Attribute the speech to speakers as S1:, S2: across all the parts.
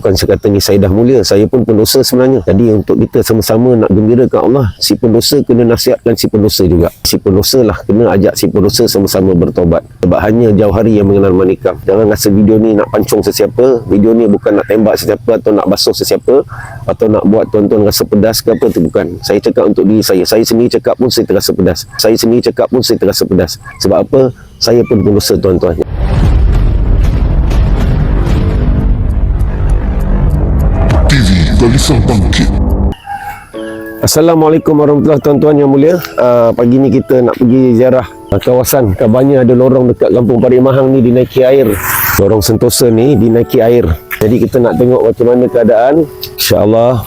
S1: Bukan saya kata ni saya dah mulia, saya pun pendosa sebenarnya. Jadi untuk kita sama-sama nak gembirakan Allah, si pendosa kena nasihatkan si pendosa juga. Si pendosa lah kena ajak si pendosa sama-sama bertobat. Sebab hanya jauh hari yang mengenal manikam. Jangan rasa video ni nak pancung sesiapa. Video ni bukan nak tembak sesiapa atau nak basuh sesiapa atau nak buat tuan-tuan rasa pedas ke apa tu bukan. Saya cakap untuk diri saya. Saya sendiri cakap pun saya terasa pedas. Saya sendiri cakap pun saya terasa pedas. Sebab apa? Saya pun pendosa tuan-tuan.
S2: Balisan Bangkit
S1: Assalamualaikum warahmatullahi tuan-tuan yang mulia. Uh, pagi ni kita nak pergi ziarah uh, kawasan Kabanya ada lorong dekat Kampung Parik Mahang ni dinaiki air. Lorong Sentosa ni dinaiki air. Jadi kita nak tengok macam mana keadaan. Insya-Allah.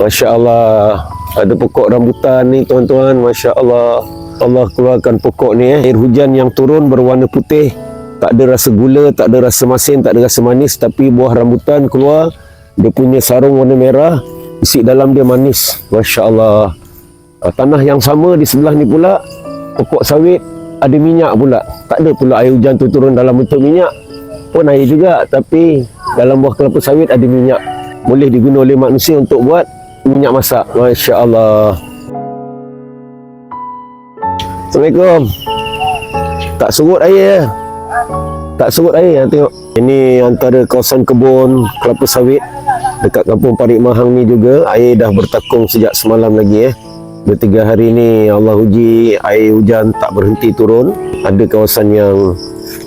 S1: Masya-Allah. Ada pokok rambutan ni tuan-tuan. Masya-Allah. Allah keluarkan pokok ni eh. Air hujan yang turun berwarna putih. Tak ada rasa gula, tak ada rasa masin, tak ada rasa manis tapi buah rambutan keluar dia punya sarung warna merah isi dalam dia manis. Masya Allah. Uh, tanah yang sama di sebelah ni pula pokok sawit ada minyak pula. Tak ada pula air hujan tu turun dalam bentuk minyak. Pun air juga tapi dalam buah kelapa sawit ada minyak. Boleh digunakan oleh manusia untuk buat minyak masak. Masya Allah. Assalamualaikum. Tak surut air tak surut air tengok. Ini antara kawasan kebun kelapa sawit dekat kampung Parik Mahang ni juga air dah bertakung sejak semalam lagi eh. Dua tiga hari ni Allah uji air hujan tak berhenti turun. Ada kawasan yang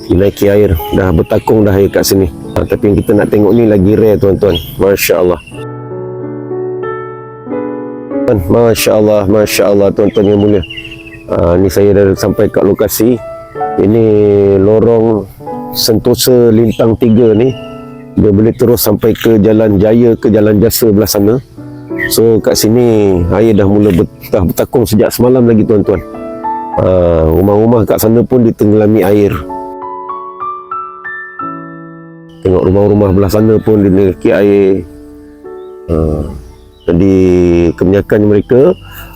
S1: dinaiki air dah bertakung dah air kat sini. Ha, tapi yang kita nak tengok ni lagi rare tuan-tuan. Masya Allah Masya Allah Masya Allah tuan-tuan yang mulia. Ha, ni saya dah sampai kat lokasi. Ini lorong Sentosa Lintang 3 ni dia boleh terus sampai ke Jalan Jaya ke Jalan Jasa belah sana. So kat sini air dah mula ber, dah bertakung sejak semalam lagi tuan-tuan. Ha, rumah-rumah kat sana pun ditenggelami air. Tengok rumah-rumah belah sana pun dimiliki air. Ha, jadi kebanyakan mereka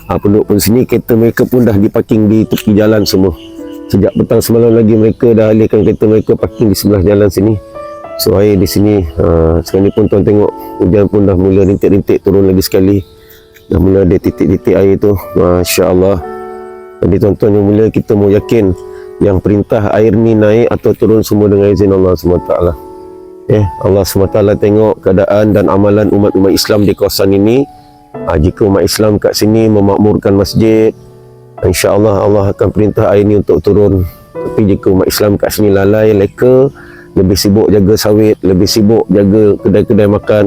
S1: ha, penduduk pun sini kereta mereka pun dah diparking di tepi jalan semua. Sejak petang semalam lagi mereka dah alihkan kereta mereka parking di sebelah jalan sini so air di sini uh, sekarang ni pun tuan tengok hujan pun dah mula rintik-rintik turun lagi sekali. Dah mula ada titik-titik air tu. Masya Allah jadi tuan-tuan yang mula kita mau yakin yang perintah air ni naik atau turun semua dengan izin Allah SWT. Eh, Allah SWT tengok keadaan dan amalan umat-umat Islam di kawasan ini. Uh, jika umat Islam kat sini memakmurkan masjid InsyaAllah Allah akan perintah air ni untuk turun. Tapi jika umat Islam kat sini lalai, leka Lebih sibuk jaga sawit Lebih sibuk jaga kedai-kedai makan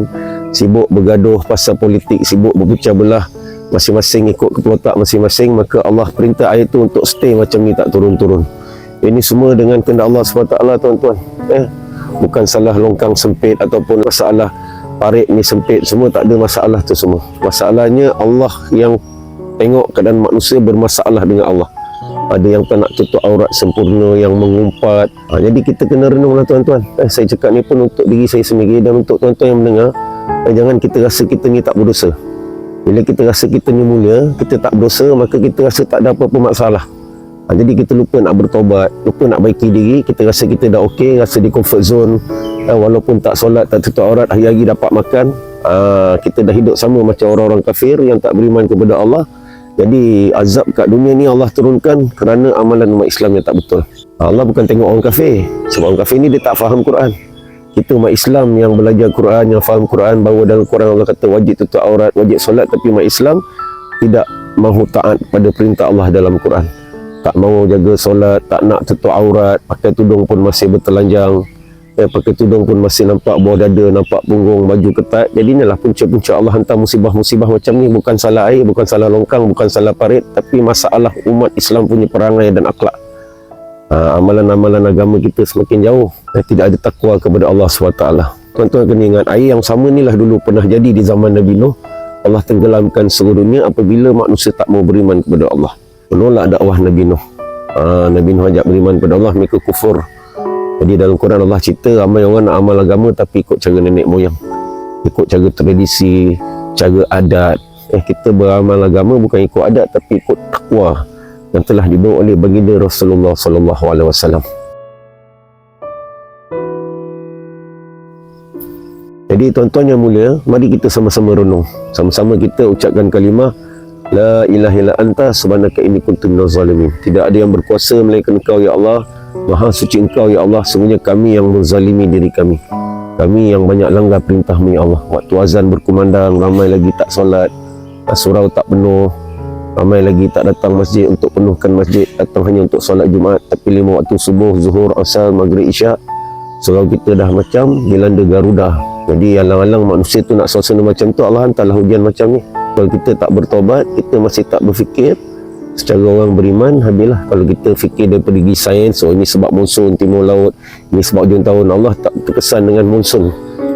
S1: Sibuk bergaduh pasal politik Sibuk berpecah belah Masing-masing ikut kepala otak masing-masing Maka Allah perintah air tu untuk stay macam ni tak turun-turun. Ini semua dengan kehendak Allah SWT tuan-tuan. Eh, Bukan salah longkang sempit Ataupun masalah parit ni sempit Semua tak ada masalah tu semua. Masalahnya Allah yang tengok keadaan manusia bermasalah dengan Allah ada yang tak nak tutup aurat sempurna yang mengumpat. Ha, jadi kita kena renunglah tuan-tuan. Eh, saya cakap ni pun untuk diri saya sendiri dan untuk tuan-tuan yang mendengar. Eh, jangan kita rasa kita ni tak berdosa. Bila kita rasa kita ni mulia kita tak berdosa maka kita rasa tak ada apa-apa masalah. Ha, jadi kita lupa nak bertobat lupa nak baiki diri. Kita rasa kita dah okey rasa di comfort zone. Eh, walaupun tak solat tak tutup aurat hari-hari dapat makan. Ha, kita dah hidup sama macam orang-orang kafir yang tak beriman kepada Allah jadi azab kat dunia ni Allah turunkan kerana amalan umat Islam yang tak betul. Allah bukan tengok orang kafir. Sebab orang kafir ni dia tak faham Quran. Kita umat Islam yang belajar Quran, yang faham Quran, bahawa dalam Quran Allah kata wajib tutup aurat, wajib solat. Tapi umat Islam tidak mahu taat pada perintah Allah dalam Quran. Tak mahu jaga solat, tak nak tutup aurat, pakai tudung pun masih bertelanjang eh, pakai tudung pun masih nampak bawah dada, nampak punggung, baju ketat. Jadi inilah punca-punca Allah hantar musibah-musibah macam ni bukan salah air, bukan salah longkang, bukan salah parit, tapi masalah umat Islam punya perangai dan akhlak. Ha, amalan-amalan agama kita semakin jauh dan tidak ada takwa kepada Allah SWT. Tuan-tuan kena ingat, air yang sama inilah dulu pernah jadi di zaman Nabi Nuh. Allah tenggelamkan seluruh dunia apabila manusia tak mau beriman kepada Allah. Menolak dakwah Nabi Nuh. Ha, Nabi Nuh ajak beriman kepada Allah, mereka kufur. Jadi dalam Quran Allah cerita ramai orang nak amal agama tapi ikut cara nenek moyang. Ikut cara tradisi, cara adat. Eh kita beramal agama bukan ikut adat tapi ikut takwa yang telah dibawa oleh baginda Rasulullah sallallahu alaihi wasallam. Jadi tuan-tuan yang mulia, mari kita sama-sama renung. Sama-sama kita ucapkan kalimah La ilaha illa anta subhanaka inni kuntu minaz zalimin. Tidak ada yang berkuasa melainkan Engkau ya Allah. Maha suci Engkau ya Allah. Sungguhnya kami yang menzalimi diri kami. Kami yang banyak langgar perintah-Mu ya Allah. Waktu azan berkumandang, ramai lagi tak solat. Surau tak penuh. Ramai lagi tak datang masjid untuk penuhkan masjid. Datang hanya untuk solat Jumaat. Tapi lima waktu subuh, zuhur, asal, maghrib, isyak. Surau kita dah macam dilanda Garuda. Jadi alang-alang manusia tu nak suasana macam tu Allah hantarlah hujan macam ni. Kalau kita tak bertobat, kita masih tak berfikir secara orang beriman, habislah kalau kita fikir daripada segi sains, oh ini sebab monsun timur laut, ini sebab hujung tahun. Allah tak terkesan dengan monsun.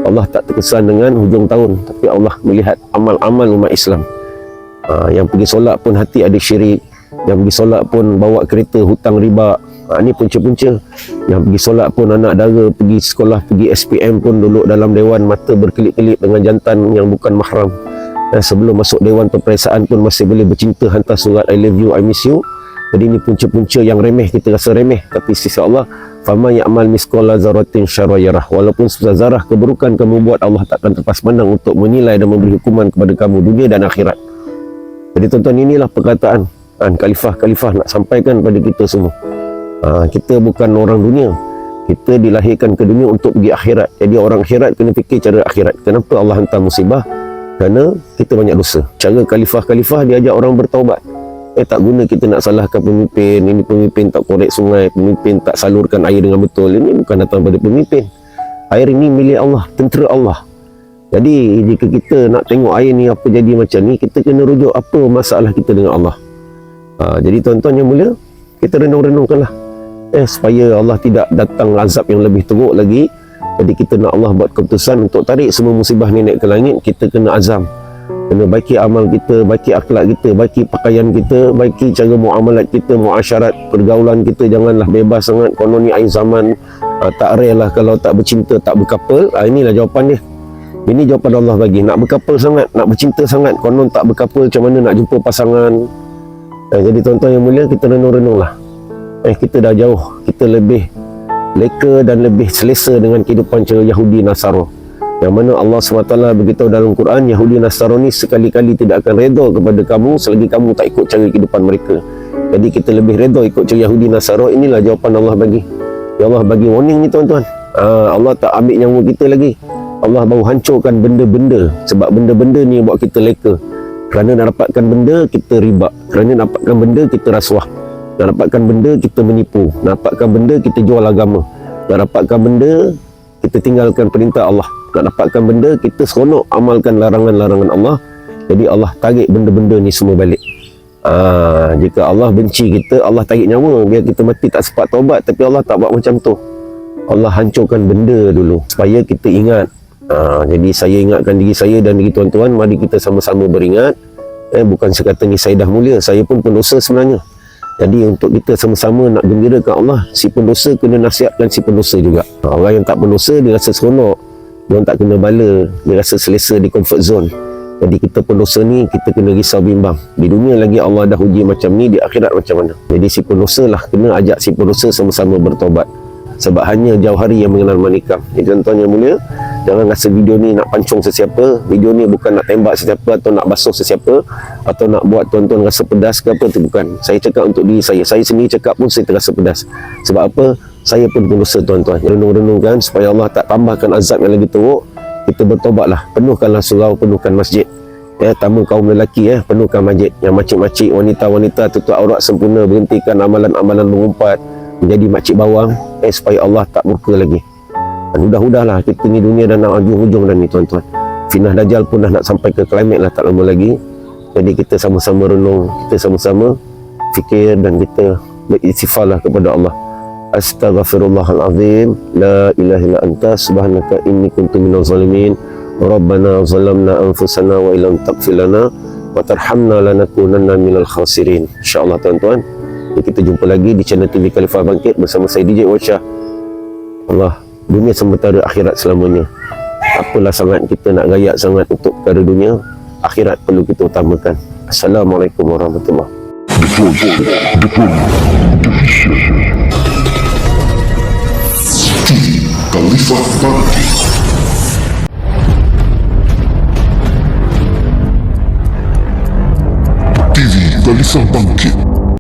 S1: Allah tak terkesan dengan hujung tahun. Tapi Allah melihat amal-amal umat Islam. Ha, yang pergi solat pun hati ada syirik. Yang pergi solat pun bawa kereta hutang riba. Ha, ini punca-punca. Yang pergi solat pun anak dara pergi sekolah, pergi SPM pun duduk dalam dewan mata berkelip-kelip dengan jantan yang bukan mahram. Dan sebelum masuk dewan peperiksaan pun masih boleh bercinta hantar surat I love you, I miss you. Jadi ini punca-punca yang remeh kita rasa remeh tapi sisi Allah fama ya'mal misqala zarratin syarra yarah walaupun sebesar zarah keburukan kamu buat Allah takkan terpas pandang untuk menilai dan memberi hukuman kepada kamu dunia dan akhirat. Jadi tuan-tuan inilah perkataan kan, khalifah-khalifah nak sampaikan kepada kita semua. Ha, kita bukan orang dunia. Kita dilahirkan ke dunia untuk pergi akhirat. Jadi orang akhirat kena fikir cara akhirat. Kenapa Allah hantar musibah? Kerana kita banyak dosa. Cara khalifah-khalifah dia ajak orang bertaubat. Eh tak guna kita nak salahkan pemimpin. Ini pemimpin tak korek sungai. Pemimpin tak salurkan air dengan betul. Ini bukan datang pada pemimpin. Air ini milik Allah. Tentera Allah. Jadi jika kita nak tengok air ni apa jadi macam ni, kita kena rujuk apa masalah kita dengan Allah. Ha, jadi tuan-tuan yang mulia, kita renung-renungkanlah. Eh supaya Allah tidak datang azab yang lebih teruk lagi. Jadi kita nak Allah buat keputusan untuk tarik semua musibah ni naik ke langit, kita kena azam. Kena baiki amal kita, baiki akhlak kita, baiki pakaian kita, baiki cara muamalat kita, muasyarat, pergaulan kita janganlah bebas sangat. Konon ni air zaman ha, tak rare lah kalau tak bercinta, tak berkapal. Ha, inilah jawapan dia. Ini jawapan Allah bagi. Nak berkapal sangat, nak bercinta sangat, konon tak berkapal macam mana nak jumpa pasangan. Eh, jadi tuan-tuan yang mulia, kita renung-renung lah. Eh, kita dah jauh. Kita lebih leka dan lebih selesa dengan kehidupan cara Yahudi Nasara. Yang mana Allah SWT beritahu dalam Quran, Yahudi Nasara ni sekali-kali tidak akan redha kepada kamu selagi kamu tak ikut cara kehidupan mereka. Jadi kita lebih redha ikut cara Yahudi Nasara. Inilah jawapan Allah bagi. Ya Allah bagi warning ni tuan-tuan. Ah, Allah tak ambil nyawa kita lagi. Allah baru hancurkan benda-benda sebab benda-benda ni buat kita leka kerana nak dapatkan benda kita riba kerana nak dapatkan benda kita rasuah nak dapatkan benda kita menipu. Nak dapatkan benda kita jual agama. Nak dapatkan benda kita tinggalkan perintah Allah. Nak dapatkan benda kita seronok amalkan larangan-larangan Allah. Jadi Allah tarik benda-benda ni semua balik. Aa, jika Allah benci kita Allah tarik nyawa. Biar kita mati tak sempat taubat tapi Allah tak buat macam tu. Allah hancurkan benda dulu supaya kita ingat. Ha, jadi saya ingatkan diri saya dan diri tuan-tuan mari kita sama-sama beringat. Eh, bukan sekatanya saya dah mulia saya pun pendosa sebenarnya jadi untuk kita sama-sama nak gembirakan Allah si pendosa kena nasihatkan si pendosa juga. Orang yang tak pendosa dia rasa seronok. Dia tak kena bala dia rasa selesa di comfort zone. Jadi kita pendosa ni kita kena risau bimbang. Di dunia lagi Allah dah uji macam ni di akhirat macam mana. Jadi si pendosa lah kena ajak si pendosa sama-sama bertobat sebab hanya jauh hari yang mengenal manikam tuan-tuan yang mulia jangan rasa video ni nak pancung sesiapa. Video ni bukan nak tembak sesiapa atau nak basuh sesiapa atau nak buat tuan-tuan rasa pedas ke apa tu bukan. Saya cakap untuk diri saya. Saya sendiri cakap pun saya terasa pedas. Sebab apa? Saya pun pendosa tuan-tuan. Renung-renungkan supaya Allah tak tambahkan azab yang lagi teruk. Kita bertobatlah. Penuhkanlah surau penuhkan masjid. Ya tamu kaum lelaki ya penuhkan masjid. Yang makcik-makcik wanita-wanita tutup aurat sempurna berhentikan amalan-amalan mengumpat menjadi makcik bawang eh supaya Allah tak murka lagi. Dan mudah-mudahlah kita ni dunia dah nak hujung-hujung dah ni tuan-tuan. Finah Dajjal pun dah nak sampai ke klimat lah tak lama lagi. Jadi kita sama-sama renung kita sama-sama fikir dan kita beristighfar lah kepada Allah. Astaghfirullahalazim. La ilaha illa anta subhanaka inni kuntu minal zalimin. Rabbana zalamna anfusana wa ilam taqfir lana wa tarhamna lanakunanna minal khasirin. Insyaallah tuan-tuan. jadi jadi kita jumpa lagi di channel TV Khalifah Bangkit bersama saya DJ Wasyah. Allah, dunia sementara akhirat selamanya. Apalah sangat kita nak gayak sangat untuk perkara dunia, akhirat perlu kita utamakan. Assalamualaikum warahmatullahi
S2: wabarakatuh. Khalifah Bangkit TV Khalifah Bangkit